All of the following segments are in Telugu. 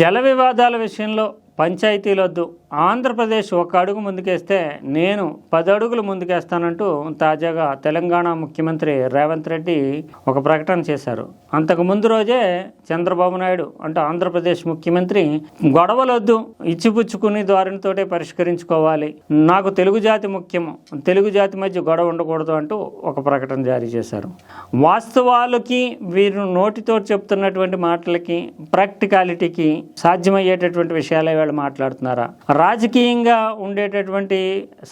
జల వివాదాల విషయంలో పంచాయతీలొద్దు. ఆంధ్రప్రదేశ్ ఒక అడుగు ముందుకేస్తే నేను పది అడుగులు ముందుకేస్తానంటూ తాజాగా తెలంగాణ ముఖ్యమంత్రి రేవంత్ రెడ్డి ఒక ప్రకటన చేశారు. అంతకు ముందు రోజే చంద్రబాబు నాయుడు అంటే ఆంధ్రప్రదేశ్ ముఖ్యమంత్రి గొడవలొద్దు ఇచ్చిపుచ్చుకుని ద్వారితోటే పరిష్కరించుకోవాలి. నాకు తెలుగు జాతి ముఖ్యము తెలుగు జాతి మధ్య గొడవ ఉండకూడదు అంటూ ఒక ప్రకటన జారీ చేశారు. వాస్తవాలకి వీరు నోటితో చెప్తున్నటువంటి మాటలకి ప్రాక్టికాలిటీకి సాధ్యమయ్యేటటువంటి విషయాలే వాళ్ళు మాట్లాడుతున్నారా? రాజకీయంగా ఉండేటటువంటి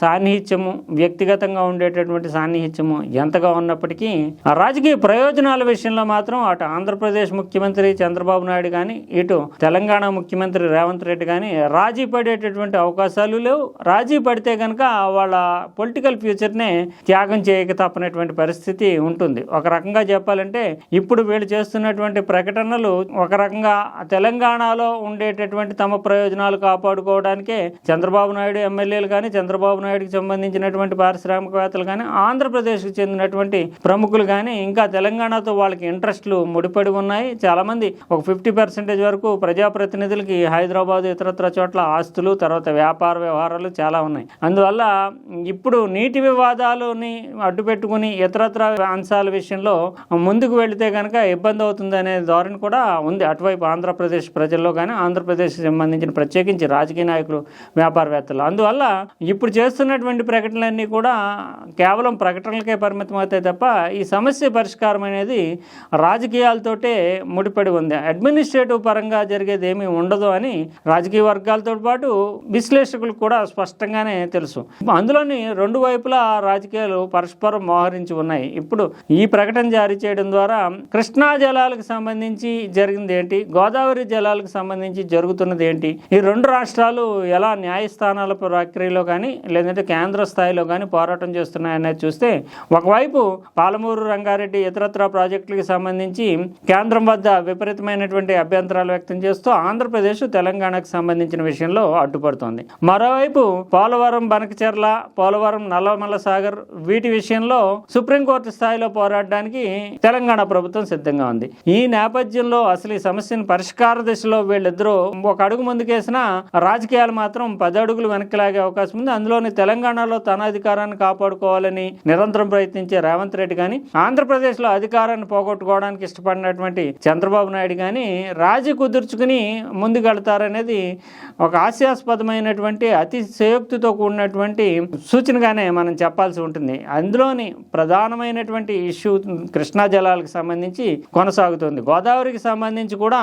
సాన్నిహిత్యము వ్యక్తిగతంగా ఉండేటటువంటి సాన్నిహిత్యము ఎంతగా ఉన్నప్పటికీ ఆ రాజకీయ ప్రయోజనాల విషయంలో మాత్రం అటు ఆంధ్రప్రదేశ్ ముఖ్యమంత్రి చంద్రబాబు నాయుడు కానీ ఇటు తెలంగాణ ముఖ్యమంత్రి రేవంత్ రెడ్డి కానీ రాజీ పడేటటువంటి అవకాశాలు లేవు. రాజీ పడితే కనుక వాళ్ళ పొలిటికల్ ఫ్యూచర్నే త్యాగం చేయక తప్పనటువంటి పరిస్థితి ఉంటుంది. ఒక రకంగా చెప్పాలంటే ఇప్పుడు వీళ్ళు చేస్తున్నటువంటి ప్రకటనలు ఒక రకంగా తెలంగాణలో ఉండేటటువంటి తమ ప్రయోజనాలు కాపాడుకోవడానికే చంద్రబాబు నాయుడు ఎమ్మెల్యేలు కానీ చంద్రబాబు నాయుడుకి సంబంధించినటువంటి పారిశ్రామికవేత్తలు కానీ ఆంధ్రప్రదేశ్కు చెందినటువంటి ప్రముఖులు కానీ ఇంకా తెలంగాణతో వాళ్ళకి ఇంట్రెస్ట్లు ముడిపడి ఉన్నాయి. చాలామంది ఒక ఫిఫ్టీ పర్సెంటేజ్ వరకు ప్రజాప్రతినిధులకి హైదరాబాద్ ఇతరత్ర చోట్ల ఆస్తులు తర్వాత వ్యాపార వ్యవహారాలు చాలా ఉన్నాయి. అందువల్ల ఇప్పుడు నీటి వివాదాలని అడ్డుపెట్టుకుని ఇతరత్ర అంశాల విషయంలో ముందుకు వెళితే కనుక ఇబ్బంది అవుతుంది అనే ధోరణి కూడా ఉంది. అటువైపు ఆంధ్రప్రదేశ్ ప్రజల్లో కానీ ఆంధ్రప్రదేశ్ సంబంధించిన ప్రత్యేకించి రాజకీయ నాయకులు వ్యాపారవేత్తలు. అందువల్ల ఇప్పుడు చేస్తున్నటువంటి ప్రకటనలన్నీ కూడా కేవలం ప్రకటనలకే పరిమితం అవుతాయి తప్ప ఈ సమస్య పరిష్కారం అనేది రాజకీయాలతోటే ముడిపడి ఉంది. అడ్మినిస్ట్రేటివ్ పరంగా జరిగేది ఏమీ ఉండదు అని రాజకీయ వర్గాలతో పాటు విశ్లేషకులు కూడా స్పష్టంగానే తెలుసు. అందులోని రెండు వైపులా రాజకీయాలు పరస్పరం మోహరించి ఉన్నాయి. ఇప్పుడు ఈ ప్రకటన జారీ చేయడం ద్వారా కృష్ణా జలాలకు సంబంధించి జరిగింది ఏంటి? గోదావరి జలాలకు సంబంధించి జరుగుతున్నది ఏంటి? ఈ ఈ రెండు రాష్ట్రాలు ఎలా న్యాయస్థానాల ప్రక్రియలో కానీ లేదంటే కేంద్ర స్థాయిలో కానీ పోరాటం చేస్తున్నాయనేది చూస్తే ఒకవైపు పాలమూరు రంగారెడ్డి ఇతరత్ర ప్రాజెక్టులకు సంబంధించి కేంద్రం వద్ద విపరీతమైనటువంటి అభ్యంతరాలు వ్యక్తం చేస్తూ ఆంధ్రప్రదేశ్ తెలంగాణకు సంబంధించిన విషయంలో అడ్డుపడుతోంది. మరోవైపు పోలవరం బనకచెర్ల పోలవరం నల్లమల్ల సాగర్ వీటి విషయంలో సుప్రీంకోర్టు స్థాయిలో పోరాడడానికి తెలంగాణ ప్రభుత్వం సిద్ధంగా ఉంది. ఈ నేపథ్యంలో అసలు ఈ సమస్యను పరిష్కార దిశలో వీళ్ళిద్దరూ ఒక అడుగు చేసినా రాజకీయాలు మాత్రం పదడుగులు వెనక్కి లాగే అవకాశం ఉంది. అందులోని తెలంగాణలో తన అధికారాన్ని కాపాడుకోవాలని నిరంతరం ప్రయత్నించే రేవంత్ రెడ్డి కానీ ఆంధ్రప్రదేశ్లో అధికారాన్ని పోగొట్టుకోవడానికి ఇష్టపడినటువంటి చంద్రబాబు నాయుడు కానీ రాజీ కుదుర్చుకుని ముందుకెళ్తారనేది ఒక హాస్యాస్పదమైనటువంటి అతి శయోక్తితో కూడినటువంటి సూచనగానే మనం చెప్పాల్సి ఉంటుంది. అందులోని ప్రధానమైనటువంటి ఇష్యూ కృష్ణా జలాలకు సంబంధించి కొనసాగుతుంది. గోదావరికి సంబంధించి కూడా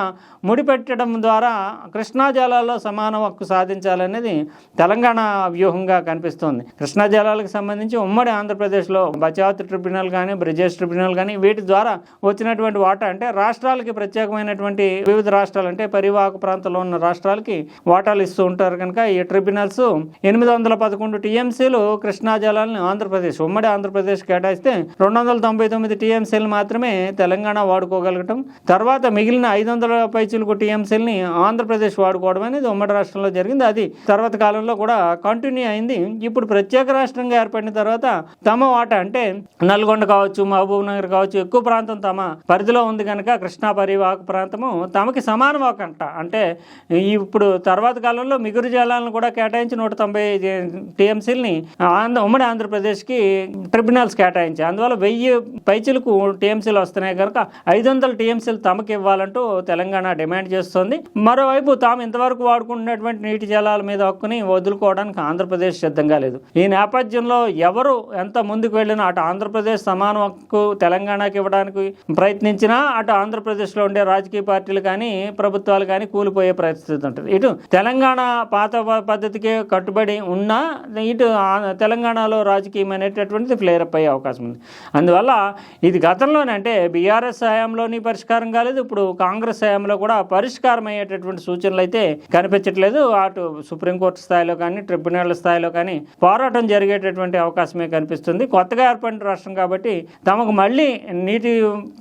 ముడిపెట్టడం ద్వారా కృష్ణా జలాల్లో సమాన హక్కు సాధించాలనేది తెలంగాణ వ్యూహంగా కనిపిస్తోంది. కృష్ణా జలాలకు సంబంధించి ఉమ్మడి ఆంధ్రప్రదేశ్లో బచావత్ ట్రిబ్యునల్ కానీ బ్రిజేష్ ట్రిబ్యునల్ కానీ వీటి ద్వారా వచ్చినటువంటి వాటా అంటే రాష్ట్రాలకి ప్రత్యేకమైనటువంటి వివిధ రాష్ట్రాలు అంటే పరివాహక ప్రాంతంలో ఉన్న రాష్ట్రాలకి వాటాలు ఇస్తూ ఉంటారు కనుక ఈ ట్రిబ్యునల్స్ ఎనిమిది వందల పదకొండు టీఎంసీలు కృష్ణా జలాలను ఆంధ్రప్రదేశ్ ఉమ్మడి ఆంధ్రప్రదేశ్ కేటాయిస్తే రెండు వందల తొంభై తొమ్మిది టీఎంసీలు మాత్రమే తెలంగాణ వాడుకోగలగటం తర్వాత మిగిలిన ఐదు వందల పైచులకు టీఎంసీలని ఆంధ్రప్రదేశ్ వాడుకోవడం అనేది ఉమ్మడి రాష్ట్రంలో జరిగింది. అది తర్వాత కాలంలో కూడా కంటిన్యూ అయింది. ఇప్పుడు ప్రత్యేక రాష్ట్రంగా ఏర్పడిన తర్వాత తమ వాటా అంటే నల్గొండ కావచ్చు మహబూబ్ నగర్ కావచ్చు ఎక్కువ ప్రాంతం తమ పరిధిలో ఉంది కనుక కృష్ణా పరివాహక ప్రాంతము తమకి సమాన వాకంట. అంటే ఇప్పుడు తర్వాత కాలంలో మిగురు జలాలను కూడా కేటాయించి నూట తొంభై టీఎంసీలని ఆంధ్ర ఉమ్మడి ఆంధ్రప్రదేశ్కి ట్రిబ్యునల్స్ కేటాయించి అందువల్ల వెయ్యి పైచులకు టీఎంసీలు వస్తున్నాయి కనుక ఐదు వందల టీఎంసీలు తమకి ఇవ్వాలంటూ తెలంగాణ డిమాండ్ చేస్తోంది. మరోవైపు తాము ఇంతవరకు వాడుకుంటున్నటువంటి నీటి జలాల మీద హక్కుని వదులుకోవడానికి ఆంధ్రప్రదేశ్ సిద్ధంగా లేదు. ఈ నేపథ్యంలో ఎవరు ఎంత ముందుకు వెళ్ళినా అటు ఆంధ్రప్రదేశ్ సమాన హక్కు తెలంగాణకి ఇవ్వడానికి ప్రయత్నించినా అటు ఆంధ్రప్రదేశ్లో ఉండే రాజకీయ పార్టీలు కానీ ప్రభుత్వాలు కానీ కూలిపోయే పరిస్థితి ఉంటుంది. ఇటు తెలంగాణ పాత ప- పద్ధతికే కట్టుబడి ఉన్నా ఇటు ఆ- తెలంగాణలో రాజకీయం అనేటటువంటిది ఫ్లేరప్ అయ్యే అవకాశం ఉంది. అందువల్ల ఇది గతంలోనే అంటే బీఆర్ఎస్ హయాంలోని పరిష్కారం కాలేదు. ఇప్పుడు కాంగ్రెస్ హయాంలో కూడా పరిష్కారం అయ్యేటటువంటి సూచనలు అయితే కనిపి కనిపించట్లేదు. అటు సుప్రీంకోర్టు స్థాయిలో కానీ ట్రిబ్యునల్ స్థాయిలో కానీ పోరాటం జరిగేటటువంటి అవకాశమే కనిపిస్తుంది. కొత్తగా ఏర్పడిన రాష్ట్రం కాబట్టి తమకు మళ్ళీ నీటి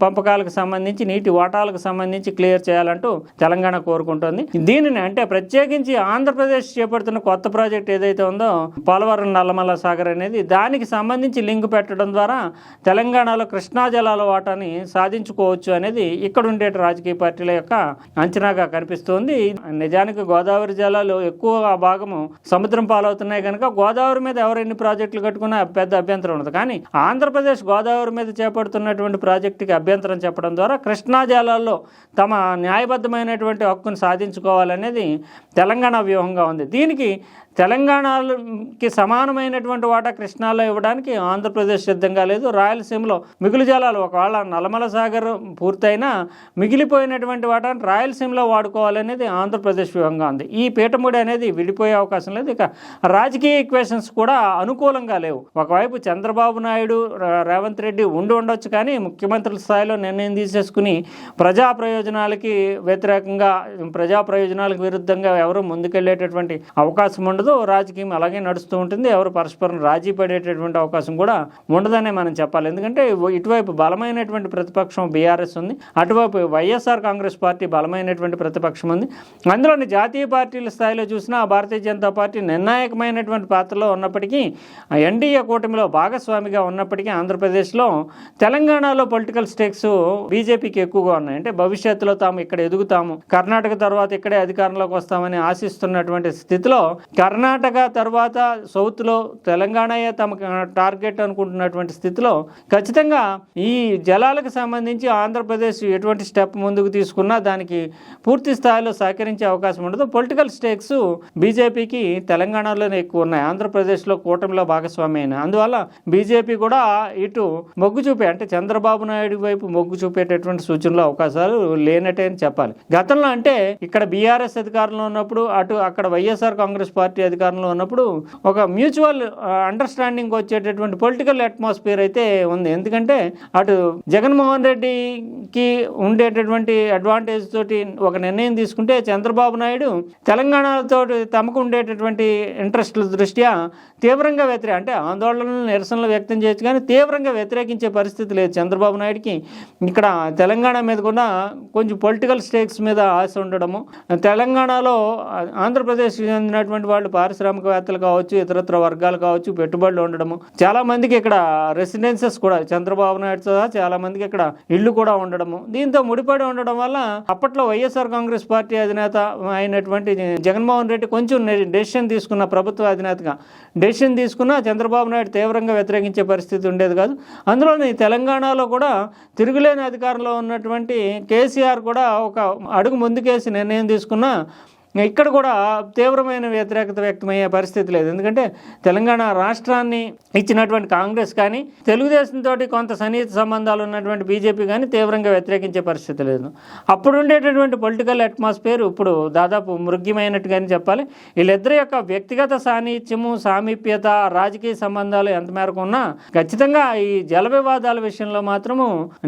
పంపకాలకు సంబంధించి నీటి వాటాలకు సంబంధించి క్లియర్ చేయాలంటూ తెలంగాణ కోరుకుంటోంది. దీనిని అంటే ప్రత్యేకించి ఆంధ్రప్రదేశ్ చేపడుతున్న కొత్త ప్రాజెక్ట్ ఏదైతే ఉందో పోలవరం నల్లమల్ల సాగర్ అనేది దానికి సంబంధించి లింక్ పెట్టడం ద్వారా తెలంగాణలో కృష్ణా జలాల వాటాని సాధించుకోవచ్చు అనేది ఇక్కడ ఉండే రాజకీయ పార్టీల యొక్క అంచనాగా కనిపిస్తోంది. నిజానికి గోదావరి జలాలు ఎక్కువ భాగము సముద్రం పాలవుతున్నాయి కనుక గోదావరి మీద ఎవరెన్ని ప్రాజెక్టులు కట్టుకున్నా పెద్ద అభ్యంతరం ఉండదు. కానీ ఆంధ్రప్రదేశ్ గోదావరి మీద చేపడుతున్నటువంటి ప్రాజెక్టుకి అభ్యంతరం చెప్పడం ద్వారా కృష్ణా జలాల్లో తమ న్యాయబద్ధమైనటువంటి హక్కును సాధించుకోవాలనేది తెలంగాణ వ్యూహంగా ఉంది. దీనికి తెలంగాణకి సమానమైనటువంటి వాటా కృష్ణాలో ఇవ్వడానికి ఆంధ్రప్రదేశ్ సిద్ధంగా లేదు. రాయలసీమలో మిగులు జలాలు ఒకవేళ నల్లమల సాగర్ పూర్తయినా మిగిలిపోయినటువంటి వాటాను రాయలసీమలో వాడుకోవాలనేది ఆంధ్రప్రదేశ్ వ్యూహంగా ఉంది. ఈ పీఠముడి అనేది విడిపోయే అవకాశం లేదు. ఇక రాజకీయ ఈక్వేషన్స్ కూడా అనుకూలంగా లేవు. ఒకవైపు చంద్రబాబు నాయుడు రేవంత్ రెడ్డి ఉండి ఉండొచ్చు కానీ ముఖ్యమంత్రుల స్థాయిలో నిర్ణయం తీసేసుకుని ప్రజా ప్రయోజనాలకి వ్యతిరేకంగా ప్రజా ప్రయోజనాలకు విరుద్ధంగా ఎవరు ముందుకెళ్ళేటటువంటి అవకాశం ఉండదు. ఉండదు రాజకీయం అలాగే నడుస్తూ ఉంటుంది. ఎవరు పరస్పరం రాజీ పడేటటువంటి అవకాశం కూడా ఉండదనే మనం చెప్పాలి. ఎందుకంటే ఇటువైపు బలమైనటువంటి ప్రతిపక్షం బీఆర్ఎస్ ఉంది అటువైపు వైఎస్ఆర్ కాంగ్రెస్ పార్టీ బలమైనటువంటి ప్రతిపక్షం ఉంది. అందులోని జాతీయ పార్టీల స్థాయిలో చూసినా భారతీయ జనతా పార్టీ నిర్ణాయకమైనటువంటి పాత్రలో ఉన్నప్పటికీ ఎన్డీఏ కూటమిలో భాగస్వామిగా ఉన్నప్పటికీ ఆంధ్రప్రదేశ్లో తెలంగాణలో పొలిటికల్ స్టేక్స్ బీజేపీకి ఎక్కువగా ఉన్నాయి. అంటే భవిష్యత్తులో తాము ఇక్కడ ఎదుగుతాము కర్ణాటక తర్వాత ఇక్కడే అధికారంలోకి వస్తామని ఆశిస్తున్నటువంటి స్థితిలో కర్ణాటక తర్వాత సౌత్లో తెలంగాణయే తమ టార్గెట్ అనుకుంటున్నటువంటి స్థితిలో ఖచ్చితంగా ఈ జలాలకు సంబంధించి ఆంధ్రప్రదేశ్ ఎటువంటి స్టెప్ ముందుకు తీసుకున్నా దానికి పూర్తి స్థాయిలో సహకరించే అవకాశం ఉండదు. పొలిటికల్ స్టేక్స్ బీజేపీకి తెలంగాణలోనే ఎక్కువ ఉన్నాయి. ఆంధ్రప్రదేశ్లో కూటమిలో భాగస్వామి అయిన అందువల్ల బీజేపీ కూడా ఇటు మొగ్గు చూపే అంటే చంద్రబాబు నాయుడు వైపు మొగ్గు చూపేటటువంటి సూచనలు అవకాశాలు లేనట్టే అని చెప్పాలి. గతంలో అంటే ఇక్కడ బీఆర్ఎస్ అధికారంలో ఉన్నప్పుడు అటు అక్కడ వైఎస్ఆర్ కాంగ్రెస్ పార్టీ అధికారంలో ఉన్నప్పుడు ఒక మ్యూచువల్ అండర్స్టాండింగ్ వచ్చేటటువంటి పొలిటికల్ అట్మాస్ఫియర్ అయితే ఉంది. ఎందుకంటే అటు జగన్మోహన్ రెడ్డికి ఉండేటటువంటి అడ్వాంటేజ్ తోటి ఒక నిర్ణయం తీసుకుంటే చంద్రబాబు నాయుడు తెలంగాణతో తమకు ఉండేటటువంటి ఇంట్రెస్ట్ల దృష్ట్యా తీవ్రంగా వ్యతిరేక అంటే ఆందోళనలు నిరసనలు వ్యక్తం చేయొచ్చు కానీ తీవ్రంగా వ్యతిరేకించే పరిస్థితి లేదు చంద్రబాబు నాయుడుకి. ఇక్కడ తెలంగాణ మీద కూడా కొంచెం పొలిటికల్ స్టేక్స్ మీద ఆశ ఉండడము. తెలంగాణలో ఆంధ్రప్రదేశ్ చెందినటువంటి వాళ్ళు పారిశ్రామికవేత్తలు కావచ్చు ఇతరత్ర వర్గాలు కావచ్చు పెట్టుబడులు ఉండడము. చాలా మందికి ఇక్కడ రెసిడెన్సెస్ కూడా చంద్రబాబు నాయుడు సహా చాలా మందికి ఇక్కడ ఇళ్ళు కూడా ఉండడము. దీంతో ముడిపడి ఉండడం వల్ల అప్పట్లో వైఎస్ఆర్ కాంగ్రెస్ పార్టీ అధినేత అయినటువంటి జగన్మోహన్ రెడ్డి కొంచెం డెసిషన్ తీసుకున్న ప్రభుత్వ అధినేతగా డెసిషన్ తీసుకున్న చంద్రబాబు నాయుడు తీవ్రంగా వ్యతిరేకించే పరిస్థితి ఉండేది కాదు. అందులోని తెలంగాణలో కూడా తిరుగులేని అధికారంలో ఉన్నటువంటి కేసీఆర్ కూడా ఒక అడుగు ముందుకేసి నిర్ణయం తీసుకున్న ఇక్కడ కూడా తీవ్రమైన వ్యతిరేకత వ్యక్తమయ్యే పరిస్థితి లేదు. ఎందుకంటే తెలంగాణ రాష్ట్రాన్ని ఇచ్చినటువంటి కాంగ్రెస్ కానీ తెలుగుదేశంతో కొంత సన్నిహిత సంబంధాలు ఉన్నటువంటి బీజేపీ కానీ తీవ్రంగా వ్యతిరేకించే పరిస్థితి లేదు. అప్పుడు ఉండేటటువంటి పొలిటికల్ అట్మాస్ఫియర్ ఇప్పుడు దాదాపు మృగ్యమైనట్టుగానే చెప్పాలి. వీళ్ళిద్దరి యొక్క వ్యక్తిగత సాన్నిహిత్యము సామీప్యత రాజకీయ సంబంధాలు ఎంత మేరకు ఉన్నా ఖచ్చితంగా ఈ జల వివాదాల విషయంలో మాత్రము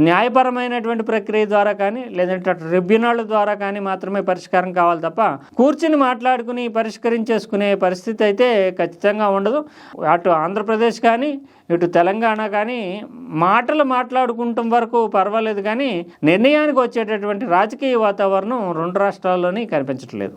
న్యాయపరమైనటువంటి ప్రక్రియ ద్వారా కానీ లేదంటే ట్రిబ్యునల్ ద్వారా కానీ మాత్రమే పరిష్కారం కావాలి తప్ప కూర్చుని మాట్లాడుకుని పరిష్కరించేసుకునే పరిస్థితి అయితే ఖచ్చితంగా ఉండదు. అటు ఆంధ్రప్రదేశ్ కానీ ఇటు తెలంగాణ కానీ మాటలు మాట్లాడుకుంటాం వరకు పర్వాలేదు కానీ నిర్ణయానికి వచ్చేటటువంటి రాజకీయ వాతావరణం రెండు రాష్ట్రాల్లోనే కనిపించట్లేదు.